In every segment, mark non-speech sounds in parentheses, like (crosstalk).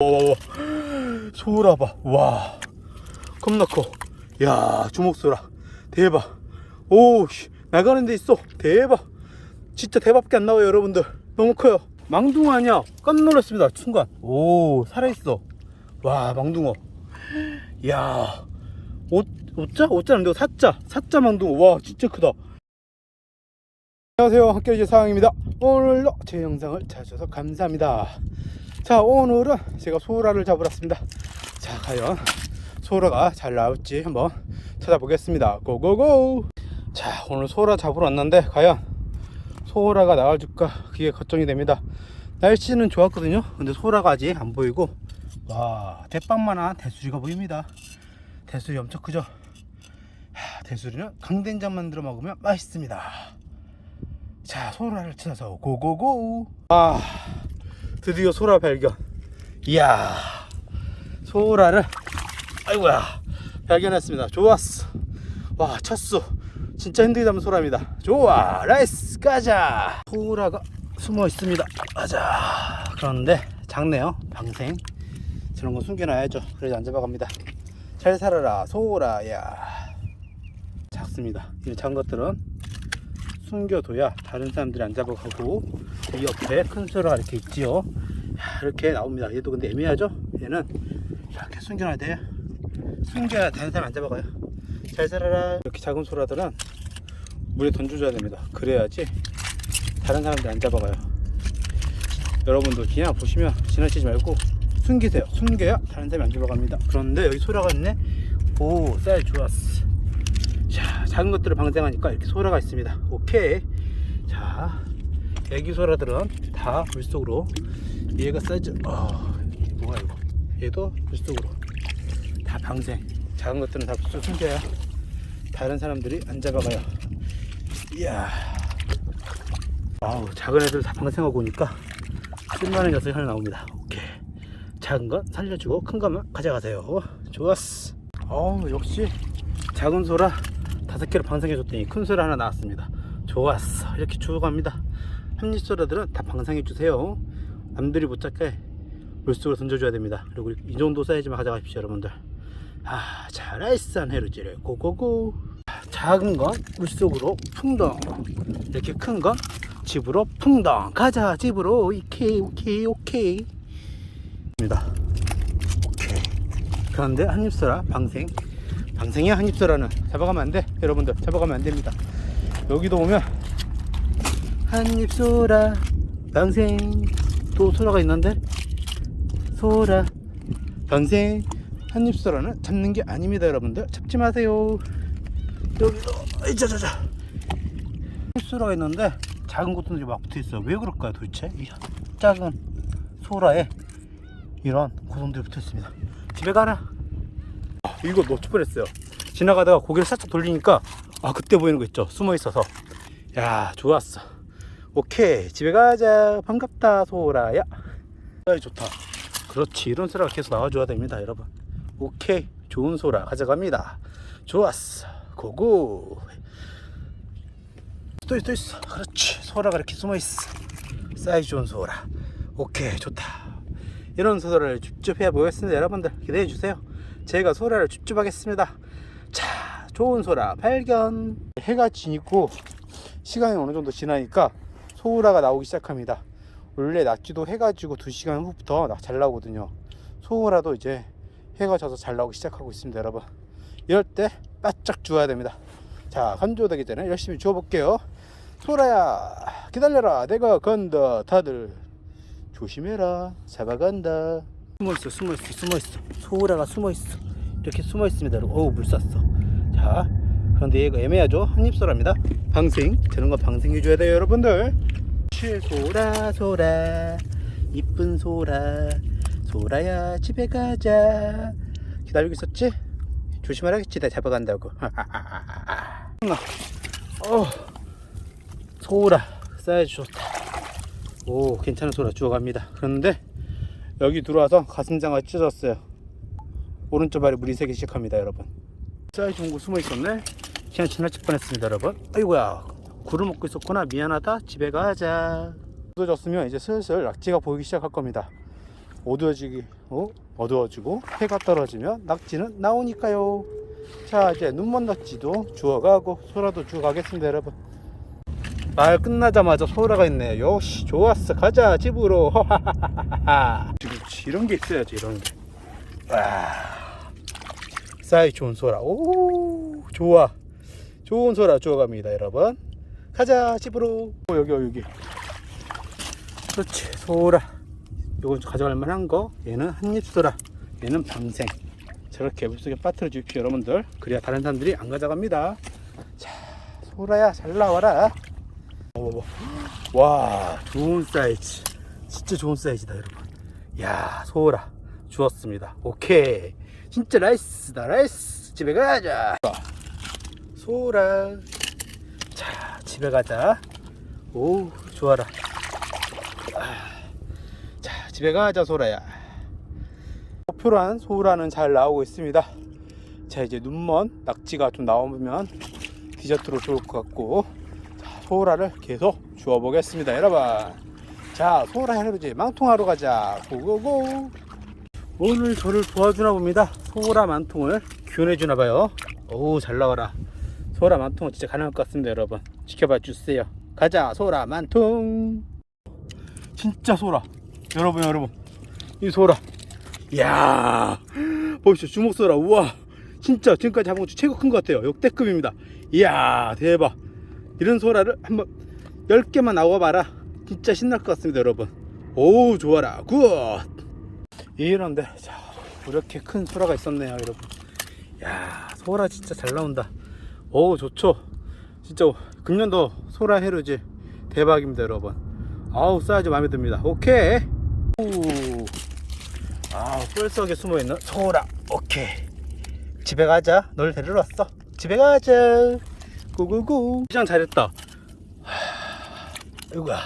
와와와 소라 봐 와. 겁나 커 야 주먹소라. 대박. 오 씨, 나가는 데 있어. 대박. 진짜 대박밖에 안 나와요 여러분들. 너무 커요. 망둥어 아니야? 깜짝 놀랐습니다 순간. 오 살아있어. 와 망둥어. 야 오, 오자? 오자 안 되고 사자. 사자 망둥어. 와 진짜 크다. 안녕하세요. 학교이제 사항입니다. 오늘도 제 영상을 찾아주셔서 감사합니다 자 오늘은 제가 소라를 잡으러 왔습니다. 자 과연 소라가 잘 나올지 한번 찾아보겠습니다. 고고고! 자 오늘 소라 잡으러 왔는데 과연 소라가 나와줄까 그게 걱정이 됩니다. 날씨는 좋았거든요. 근데 소라가 아직 안 보이고 와 대빵만한 대수리가 보입니다. 대수리 엄청 크죠? 하, 대수리는 강된장 만들어 먹으면 맛있습니다. 자 소라를 찾아서 고고고! 아 드디어 소라 발견. 이야 소라를 아이고야 발견했습니다. 좋았어. 와 첫수. 진짜 힘들게 잡은 소라입니다. 좋아 라이스 가자. 소라가 숨어 있습니다. 가자. 그런데 작네요 방생. 저런 거 숨겨놔야죠. 그래야 안 잡아갑니다. 잘 살아라 소라야 작습니다. 이 작은 것들은 숨겨둬야 다른 사람들이 안 잡아가고 이 옆에 큰 소라가 이렇게 있지요. 야, 이렇게 나옵니다. 얘도 근데 애매하죠? 얘는 이렇게 숨겨놔야 돼요 숨겨야 다른 사람 안 잡아가요. 잘 살아라. 이렇게 작은 소라들은 물에 던져줘야 됩니다. 그래야지 다른 사람들 안 잡아가요. 여러분도 그냥 보시면 지나치지 말고 숨기세요. 숨겨야 다른 사람이 안 잡아갑니다. 그런데 여기 소라가 있네. 오 쌀 좋았어. 자 작은 것들을 방생하니까 이렇게 소라가 있습니다. 오케이. 자 애기 소라들은 다 물속으로 얘가 사이즈 어 뭐야 이거? 얘도 물속으로. 다 방생. 작은 것들은 다 물속 숨겨야 다른 사람들이 안 잡아가요. 이야. 아우 작은 애들 다 방생하고 오니까 쓸만한 녀석이 하나 나옵니다. 오케이. 작은 건 살려주고 큰 것만 가져가세요. 좋았어. 어우 역시 작은 소라 다섯 개를 방생해줬더니 큰 소라 하나 나왔습니다. 좋았어. 이렇게 주워갑니다 한입 소라들은 다 방생해주세요. 남들이 못 잡게 물속으로 던져줘야 됩니다. 그리고 이 정도 사이즈만 가져가십시오 여러분들. 아 잘알싼 해루지를 고고고. 작은 건 물속으로 풍덩 이렇게 큰 건 집으로 풍덩. 가자 집으로. 오케이 오케이 오케이. 입니다. 오케이. 그런데 한입소라 방생 방생이야 한입소라는 잡아가면 안 돼. 여러분들 잡아가면 안 됩니다. 여기도 오면 한입 소라. 방생 또 소라가 있는데? 소라. 방생 한입 소라는 잡는 게 아닙니다 여러분들. 잡지 마세요. 여기도 이자자자. 한입 소라가 있는데 작은 것들이 막 붙어있어 왜 그럴까요 도대체? 이 작은 소라에 이런 고동들이 붙어있습니다. 집에 가라. 아, 이거 놓칠 뻔했어요? 지나가다가 고개를 살짝 돌리니까 아 그때 보이는 거 있죠? 숨어 있어서. 야 좋았어 오케이 집에 가자. 반갑다 소라야. 좋다. 그렇지. 이런 소라가 계속 나와줘야 됩니다 여러분. 오케이 좋은 소라 가져갑니다. 좋았어. 고고. 또 있어 또 있어. 그렇지. 소라가 이렇게 숨어 있어. 사이즈 좋은 소라. 오케이 좋다. 이런 소라를 줍줍해 보겠습니다 여러분들. 기대해 주세요. 제가 소라를 줍줍하겠습니다. 자 좋은 소라 발견. 해가 지고 시간이 어느 정도 지나니까 소라가 나오기 시작합니다. 원래 낮지도 해가 지고 2시간 후부터 잘 나오거든요. 소라도 이제 해가 져서 잘 나오기 시작하고 있습니다 여러분. 이럴 때 바짝 주워야 됩니다. 자 건조되기 전에 열심히 주워볼게요. 소라야 기다려라. 내가 건다 다들 조심해라. 잡아간다. 숨어있어 숨어있어 숨어있어. 소라가 숨어있어. 이렇게 숨어있습니다 여러분. 어우 물 쐈어. 자 그런데 얘가 애매하죠? 한입소라입니다. 방생 저런 거 방생해줘야 돼요 여러분들. 소라 소라 이쁜 소라 소라야 집에 가자. 기다리고 있었지? 조심하라겠지 나 잡아간다고. (laughs) 어, 소라 사이즈 좋다. 오 괜찮은 소라 주워갑니다. 그런데 여기 들어와서 가슴장을 찢었어요. 오른쪽 발에 물이 새기 시작합니다 여러분. 사이즈 좋은 거 숨어 있었네 그냥 지나칠 뻔했습니다 여러분. 아이고야 굴을 먹고 있었구나. 미안하다. 집에 가자. 어두워졌으면 이제 슬슬 낙지가 보이기 시작할 겁니다. 어두워지기 어? 어두워지고 해가 떨어지면 낙지는 나오니까요. 자 이제 눈먼 낙지도 주워가고 소라도 주워가겠습니다 여러분. 말 끝나자마자 소라가 있네요. 요시 좋았어. 가자 집으로. 그렇지 이런 게 있어야지 이런 게. 와. 사이 좋은 소라. 오 좋아 좋은 소라 주워갑니다 여러분. 가자 집으로. 어, 여기 여기 그렇지 소라. 요건 가져갈 만한 거. 얘는 한입 소라. 얘는 밤생 저렇게 물속에 빠뜨려 주십시오 여러분들. 그래야 다른 사람들이 안 가져갑니다. 자 소라야 잘 나와라. 어, 와 좋은 사이즈. 진짜 좋은 사이즈다 여러분. 야 소라. 주었습니다. 오케이. 진짜 나이스다 나이스. 집에 가자 소라. 자 집에 가자. 오 좋아라. 아, 자 집에 가자 소라야. 목표란 소라는 잘 나오고 있습니다. 자 이제 눈먼 낙지가 좀 나오면 디저트로 좋을 것 같고 자, 소라를 계속 주워 보겠습니다. 여러분. 자 소라 할아버지 망통하러 가자. 고고고. 오늘 저를 도와주나 봅니다. 소라 만통을 기원해 주나 봐요. 오 잘 나와라 소라 만통은 진짜 가능할 것 같습니다 여러분. 지켜봐 주세요. 가자 소라 만통. 진짜 소라. 여러분 여러분. 이 소라. 이야. 보시죠? 주먹 소라. 우와. 진짜 지금까지 잡은 것중 최고 큰 것 같아요. 역대급입니다. 이야 대박. 이런 소라를 한번 10개만 나와봐라. 진짜 신날 것 같습니다 여러분. 오 좋아라. 굿. 이런데 자 이렇게 큰 소라가 있었네요 여러분. 야 소라 진짜 잘 나온다 오 좋죠. 진짜 금년도 소라 해루지 대박입니다 여러분. 아우 사이즈 마음에 듭니다. 오케이. 오. 아 뿔속에 숨어있는 소라. 오케이. 집에 가자. 널 데리러 왔어. 집에 가자. 구구구. 위장 잘했다. 이거야.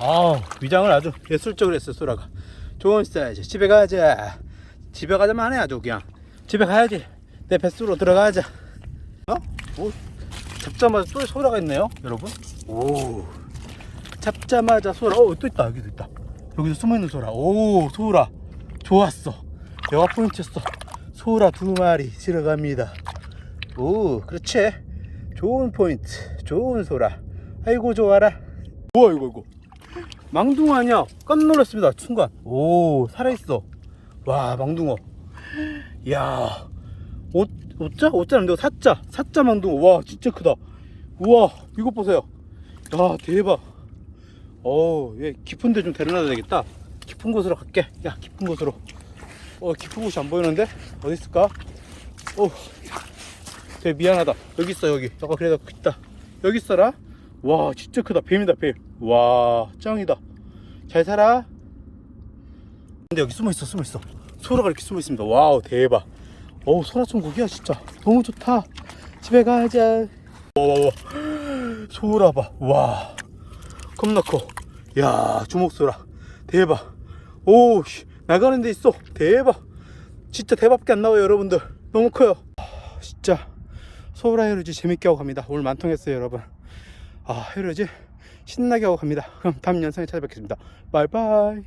아 위장을 아주 예술적으로 했어 소라가. 좋은 사이즈. 집에 가자. 집에 가자만 해 아주 그냥. 집에 가야지. 내 뱃속으로 들어가자. 어? 오, 잡자마자 또 소라가 있네요, 여러분. 오, 잡자마자 소라. 오, 또 있다. 여기도 있다. 여기서 숨어있는 소라. 오, 소라. 좋았어. 영화 포인트였어. 소라 두 마리 들어갑니다. 오, 그렇지. 좋은 포인트. 좋은 소라. 아이고, 좋아라. 우와, 이거, 이거. 망둥어 아니야? 깜 놀랐습니다. 순간. 오, 살아있어. 와, 망둥어. 이야. 옷 5자? 5자는 안 되고 4자? 사자 망둥 와 진짜 크다. 우와 이거 보세요. 야 대박. 어우 얘 깊은 데 좀 데려놔야 되겠다. 깊은 곳으로 갈게. 야 깊은 곳으로. 어 깊은 곳이 안 보이는데? 어디 있을까? 어 되게 미안하다. 여기 있어 여기. 아까 그래도 있다. 여기 있어라. 와 진짜 크다. 뱀이다 뱀와 짱이다. 잘 살아. 근데 여기 숨어 있어 숨어 있어. 소라가 이렇게 숨어 있습니다. 와우 대박. 어우 소라 천국이야 진짜. 너무 좋다. 집에 가자. 와와와. 소라 봐 와. 겁나 커야 주먹 소라. 대박. 오 씨, 나가는 데 있어. 대박. 진짜 대박밖에 안 나와요 여러분들. 너무 커요. 아, 진짜. 소라 헤르지 재밌게 하고 갑니다. 오늘 만통했어요 여러분. 아 헤르지 신나게 하고 갑니다. 그럼 다음 영상에 찾아뵙겠습니다. 바이바이